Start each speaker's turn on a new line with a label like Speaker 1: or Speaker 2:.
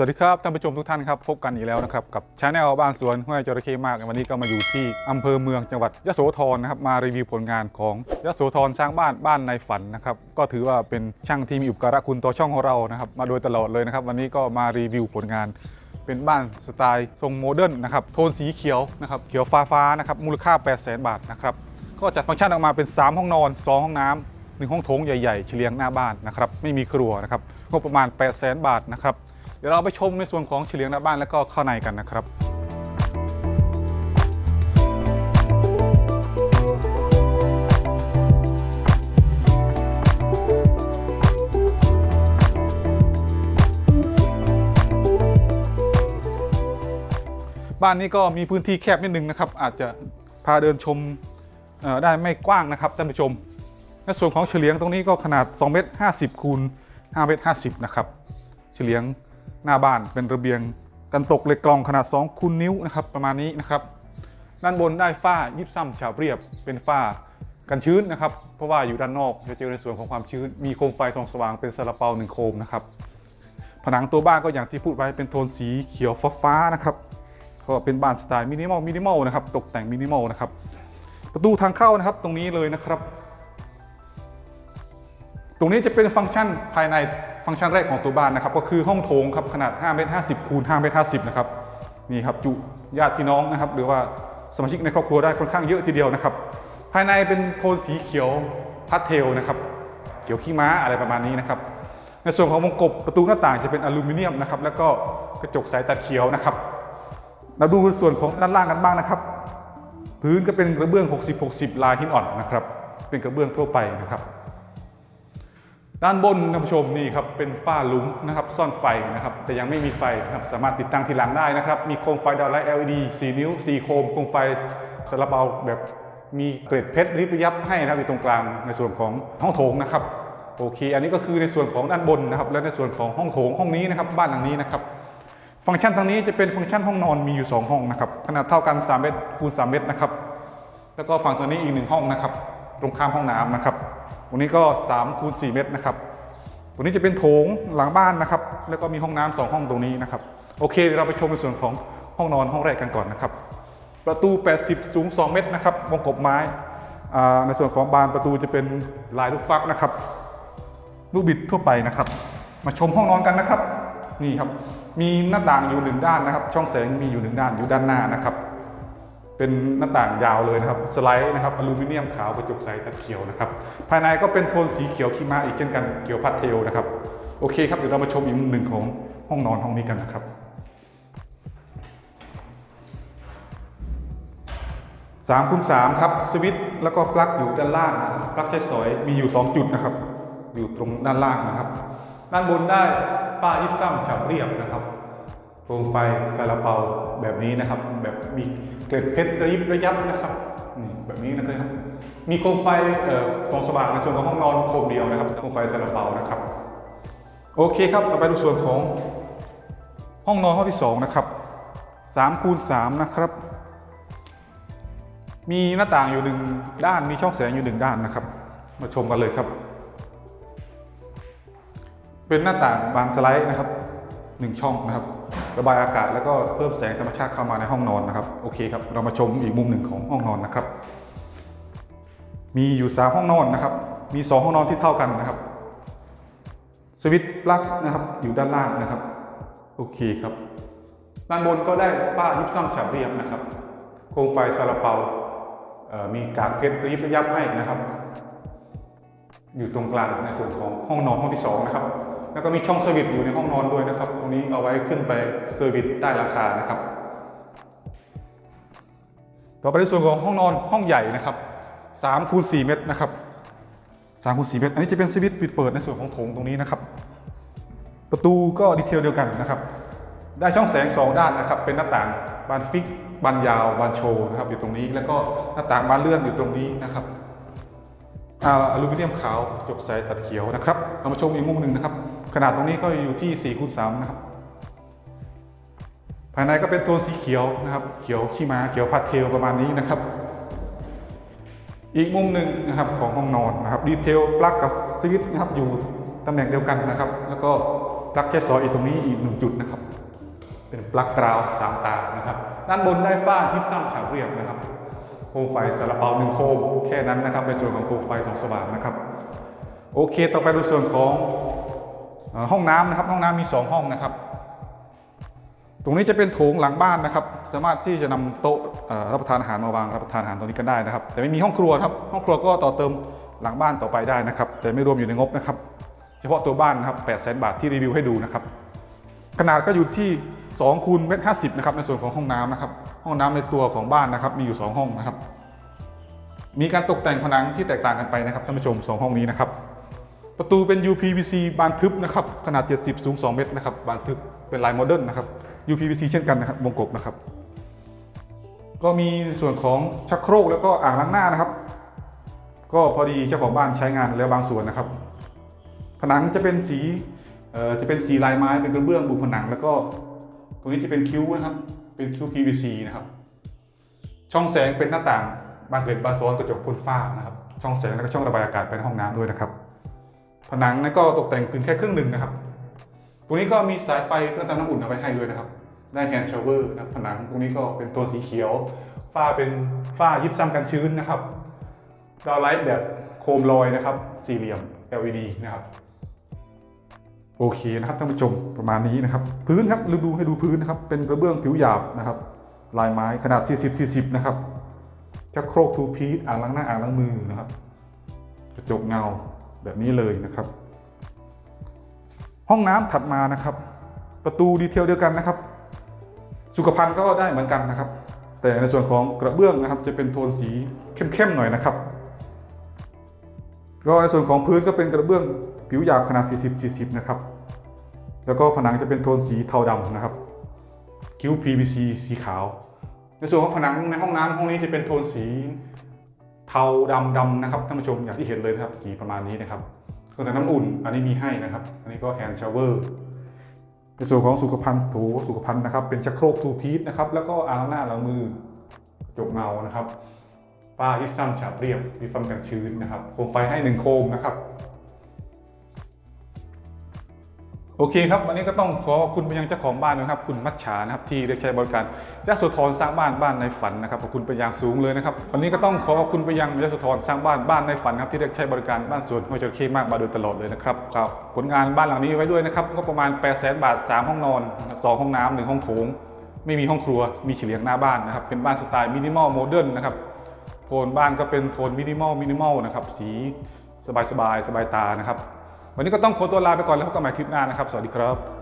Speaker 1: สวัสดีครับท่านผู้ชมทุกท่านครับพบกันอีกแล้วนะครับกับชาแนลบ้านสวนห้วยจระเข้มากวันนี้ก็มาอยู่ที่อำเภอเมืองจังหวัดยโสธรนะครับมารีวิวผลงานของยโสธรสร้างบ้านบ้านในฝันนะครับก็ถือว่าเป็นช่างที่มีอุปการะคุณต่อช่องของเรานะครับมาโดยตลอดเลยนะครับวันนี้ก็มารีวิวผลงาน เป็นบ้านสไตล์ทรงโมเดิร์นนะครับโทนสีเขียวนะครับเขียวฟ้าฟ้านะครับมูลค่า 8 0 0 0 0 0 บาทนะครับก็จัดฟังก์ชันออกมาเป็น 3 ห้องนอน 2 ห้องน้ำหนึ่งห้องโถงใหญ่ๆเฉลียงหน้าบ้านนะครับไม่มีครัวนะครับงบประมาณ 8 0 0 0 0 0 บาทนะครับ เดี๋ยวเราไปชมในส่วนของเฉลียงหน้าบ้านแล้วก็ข้างในกันนะครับบ้านนี้ก็มีพื้นที่แคบนิดนึงนะครับ อาจจะพาเดินชมได้ไม่กว้างนะครับท่านผู้ชมในส่วนของเฉลียงตรงนี้ก็ขนาด 2 เมตร 50 คูณ5เมตร 50 นะครับ เฉลียง หน้าบ้านเป็นระเบียงกันตกเหล็กกลองขนาด2คูณนิ้วนะครับประมาณนี้นะครับ ด้านบนได้ฝ้ายิบซ้ำฉาบเรียบเป็นฝ้ากันชื้นนะครับ เพราะว่าอยู่ด้านนอกจะเจอในส่วนของความชื้น มีโคมไฟส่องสว่างเป็นซาลาเปาหนึ่งโคมนะครับ ผนังตัวบ้านก็อย่างที่พูดไว้เป็นโทนสีเขียวฟ้านะครับ ก็เป็นบ้านสไตล์มินิมอลมินิมอลนะครับ ตกแต่งมินิมอลนะครับ ประตูทางเข้านะครับตรงนี้เลยนะครับ ตรงนี้จะเป็นฟังก์ชันภายใน ฟังก์ชันแรกของตัวบ้านนะครับก็คือห้องโถงครับขนาด5เมตร50คูณ5เมตร50นะครับนี่ครับจุญาติพี่น้องนะครับหรือว่าสมาชิกในครอบครัวได้ค่อนข้างเยอะทีเดียวนะครับ ภายในเป็นโทนสีเขียวพาสเทลนะครับเขียวขี้ม้าอะไรประมาณนี้นะครับ ในส่วนของวงกบประตูหน้าต่างจะเป็นอลูมิเนียมนะครับแล้วก็กระจกใสตัดเขียวนะครับเราดูส่วนของด้านล่างกันบ้างนะครับ พื้นก็เป็นกระเบื้อง 60-60 ลายหินอ่อนนะครับเป็นกระเบื้องทั่วไปนะครับ ด้านบนท่านผู้ชมนี่ครับเป็นฝ้าหลุมนะครับซ่อนไฟนะครับแต่ยังไม่มีไฟนะครับสามารถติดตั้งทีหลังได้นะครับมีโคมไฟดาวไลท์ LED 4 นิ้ว 4 โคมโคมไฟสลับเอาแบบมีเกล็ดเพชรริบยับให้นะครับอยู่ตรงกลางในส่วนของห้องโถงนะครับโอเค อันนี้ก็คือในส่วนของด้านบนนะครับและในส่วนของห้องโถงห้องนี้นะครับบ้านหลังนี้นะครับฟังก์ชันทางนี้จะเป็นฟังก์ชันห้องนอนมีอยู่ 2 ห้องนะครับขนาดเท่ากัน3เมตรคูณ3เมตรนะครับแล้วก็ฝั่งตัวนี้อีกหนึ่งห้องนะครับ ตรงข้ามห้องน้ำนะครับ ตรงนี้ก็3คูณ4เมตรนะครับ ตรงนี้จะเป็นโถงหลังบ้านนะครับ แล้วก็มีห้องน้ำสองห้องตรงนี้นะครับ โอเคเดี๋ยวเราไปชมในส่วนของห้องนอนห้องแรกกันก่อนนะครับ ประตู 80 สูง 2 เมตรนะครับ วงกบไม้ ในส่วนของบานประตูจะเป็นลายลูกฟักนะครับ ลูกบิดทั่วไปนะครับ มาชมห้องนอนกันนะครับ นี่ครับ มีหน้าต่างอยู่หนึ่งด้านนะครับ ช่องแสงมีอยู่หนึ่งด้านอยู่ด้านหน้านะครับ เป็นหน้าต่างยาวเลยนะครับสไลด์นะครับอลูมิเนียมขาวกระจกใสตัดเขียวนะครับภายในก็เป็นโทนสีเขียวขีมาอีกเช่นกันเขียวพาสเทลนะครับโอเคครับเดี๋ยวเรามาชมอีกมุมหนึ่งของห้องนอนห้องนี้กันนะครับ3คูณ3ครับสวิตช์แล้วก็ปลั๊กอยู่ด้านล่างนะครับปลั๊กใช้สอยมีอยู่ 2 จุดนะครับ อยู่ตรงด้านล่างนะครับ ด้านบนได้ฝ้ายิบซ้ำฉาบเรียบนะครับโคมไฟซาลาเปาแบบนี้นะครับ แบบมี เกล็ดเพชรระยิบระยับนะครับนี่แบบนี้นะครับมีโคมไฟเอ่อสองสว่างในส่วนของห้องนอนโคมเดียวนะครับโคมไฟซาลาเปานะครับโอเคครับต่อไปดูส่วนของห้องนอนห้องที่สองนะครับ3คูณ3นะครับ มีหน้าต่างอยู่หนึ่งด้านมีช่องแสงอยู่หนึ่งด้านนะครับ มาชมกันเลยครับ เป็นหน้าต่างบานสไลด์นะครับ หนึ่งช่องนะครับ ระบายอากาศแล้วก็เพิ่มแสงธรรมชาติเข้ามาในห้องนอนนะครับโอเคครับเรามาชมอีกมุมหนึ่งของห้องนอนนะครับ มีอยู่สามห้องนอนนะครับ มีสองห้องนอนที่เท่ากันนะครับสวิตช์ปลั๊กนะครับอยู่ด้านล่างนะครับโอเคครับด้านบนก็ได้ฝ้ายิบซ้ำฉาบเรียบนะครับโคมไฟซาลาเปาเอ่อมีกากเพชรระยิบระยับให้นะครับ อยู่ตรงกลางในส่วนของห้องนอนห้องที่สองนะครับ แล้วก็มีช่องเซอร์วิสอยู่ในห้องนอนด้วยนะครับ ตรงนี้เอาไว้ขึ้นไปเซอร์วิสใต้ราคานะครับ ต่อไปในส่วนของห้องนอนห้องใหญ่นะครับ3คูณ4เมตรนะครับ3คูณ4เมตร อันนี้จะเป็นสวิตช์ปิดเปิดในส่วนของโถงตรงนี้นะครับ ประตูก็ดีเทลเดียวกันนะครับ ได้ช่องแสง 2 ด้านนะครับ เป็นหน้าต่างบานฟิกบานยาวบานโชว์นะครับอยู่ตรงนี้ แล้วก็หน้าต่างบานเลื่อนอยู่ตรงนี้นะครับอลูมิเนียมขาวจกใสตัดเขียวนะครับ เรามาชมอีกมุมหนึ่งนะครับ ขนาดตรงนี้ก็อยู่ที่4คูณ3นะครับ ภายในก็เป็นโทนสีเขียวนะครับ เขียวขี้ม้าเขียวพาสเทลประมาณนี้นะครับ อีกมุมหนึ่งนะครับของห้องนอนนะครับดีเทลปลั๊กกับสวิตช์นะครับอยู่ตำแหน่งเดียวกันนะครับ แล้วก็ปลั๊กแช่ซอยอีกตรงนี้อีกหนึ่งจุดนะครับ เป็นปลั๊กกราวสามตานะครับ ด้านบนได้ฝ้าทิพซ้ำฉาบเรียบนะครับโคมไฟสารเปาหนึ่งโคมแค่นั้นนะครับในส่วนของโคมไฟสองสว่างนะครับ โอเค ต่อไปดูส่วนของ ห้องน้ำนะครับห้องน้ำมี 2 ห้องนะครับ ตรงนี้จะเป็นโถงหลังบ้านนะครับ สามารถที่จะนำโต๊ะรับประทานอาหารมาวางรับประทานอาหารตรงนี้กันได้นะครับ แต่ไม่มีห้องครัวครับห้องครัวก็ต่อเติมหลังบ้านต่อไปได้นะครับ แต่ไม่รวมอยู่ในงบนะครับ เฉพาะตัวบ้านนะครับ8 0 0 0 0บาทที่รีวิวให้ดูนะครับ ขนาดก็อยู่ที่2คูณเมตรห้นะครับในส่วนของห้องน้ำนะครับ ห้องน้ำในตัวของบ้านนะครับ มีอยู่ 2 ห้องนะครับ มีการตกแต่งผนังที่แตกต่างกันไปนะครับท่านผู้ชม 2 ห้องนี้นะครับ ประตูเป็น UPVC บานทึบนะครับขนาด 70 สูง 2 เมตรนะครับบานทึบเป็นลายโมเดิร์นนะครับ UPVC เช่นกันนะครับวงกบนะครับ ก็มีส่วนของชักโครกแล้วก็อ่างล้างหน้านะครับ ก็พอดีเจ้าของบ้านใช้งานแล้วบางส่วนนะครับ ผนังจะเป็นสีจะเป็นสีลายไม้เป็นกระเบื้องบุผนัง แล้วก็ตรงนี้จะเป็นคิ้วนะครับ เป็นคิ้ว PVC นะครับ ช่องแสงเป็นหน้าต่างบานเกล็ดบานซ้อนกระจกพ่นฝ้านะครับ ช่องแสงแล้วก็ช่องระบายอากาศเป็นห้องน้ำด้วยนะครับ ผนังนั้นก็ตกแต่งเพียงแค่ครึ่งหนึ่งนะครับ ตรงนี้ก็มีสายไฟเครื่องทำน้ำอุ่นเอาไว้ให้ด้วยนะครับ ได้แฮนด์ชาวเวอร์นะผนังตรงนี้ก็เป็นตัวสีเขียว ฝ้าเป็นฝ้ายิบซ้ำกันชื้นนะครับดาวไลท์แบบโคมลอยนะครับ สี่เหลี่ยม LED นะครับ โอเคนะครับท่านผู้ชมประมาณนี้นะครับ พื้นครับเราดูให้ดูพื้นนะครับ เป็นกระเบื้องผิวหยาบนะครับ ลายไม้ขนาด 40 40 นะครับชักโครกทูพีทอ่างล้างหน้าอ่างล้างมือนะครับ กระจกเงา แบบนี้เลยนะครับ ห้องน้ำถัดมานะครับ ประตูดีเทลเดียวกันนะครับ สุขภัณฑ์ก็ได้เหมือนกันนะครับ แต่ในส่วนของกระเบื้องนะครับ จะเป็นโทนสีเข้มๆหน่อยนะครับ ก็ในส่วนของพื้นก็เป็นกระเบื้องผิวหยาบขนาด 40 40 นะครับ แล้วก็ผนังจะเป็นโทนสีเทาดำนะครับ คิ้ว PVC สีขาว ในส่วนของผนังในห้องน้ำห้องนี้จะเป็นโทนสี เทาดำดำนะครับท่านผู้ชมอย่างที่เห็นเลยนะครับสีประมาณนี้นะครับเครื่องทำน้ำอุ่นอันนี้มีให้นะครับ อันนี้ก็แฮนด์ชาวเวอร์ในส่วนของสุขภัณฑ์ถูสุขภัณฑ์นะครับ เป็นชักโครกทูพีทนะครับแล้วก็อ่างล้างหน้าล้างมือกระจกเงานะครับ ป้ายิบซ้ำฉาบเรียบมีความกันชื้นนะครับโคมไฟให้หนึ่งโคมนะครับ โอเคครับวันนี้ก็ต้องขอขอบคุณไปยังเจ้าของบ้านนะครับ คุณมัชชานะครับที่ได้ใช้บริการยะโสธรสร้างบ้านบ้านในฝันนะครับขอบคุณไปอย่างสูงเลยนะครับวันนี้ก็ต้องขอขอบคุณไปยังยะโสธรสร้างบ้านบ้านในฝันครับที่ได้ใช้บริการบ้านสวนห้วยจระเข้มากมาโดยตลอดเลยนะครับครับผลงานบ้านหลังนี้ไว้ด้วยนะครับก็ประมาณ8 0 0 0 0 0 บาท 3 ห้องนอน 2 ห้องน้ำหนึ่งห้องโถง ไม่มีห้องครัวมีเฉลียงหน้าบ้านนะครับเป็นบ้านสไตล์มินิมอลโมเดิร์นนะครับโทนบ้านก็เป็นโทนมินิมอลมินิมอลนะครับสีสบายสบายๆสบายตานะครับ วันนี้ก็ต้องขอตัวลาไปก่อนแล้วพบกันใหม่คลิปหน้านะครับ สวัสดีครับ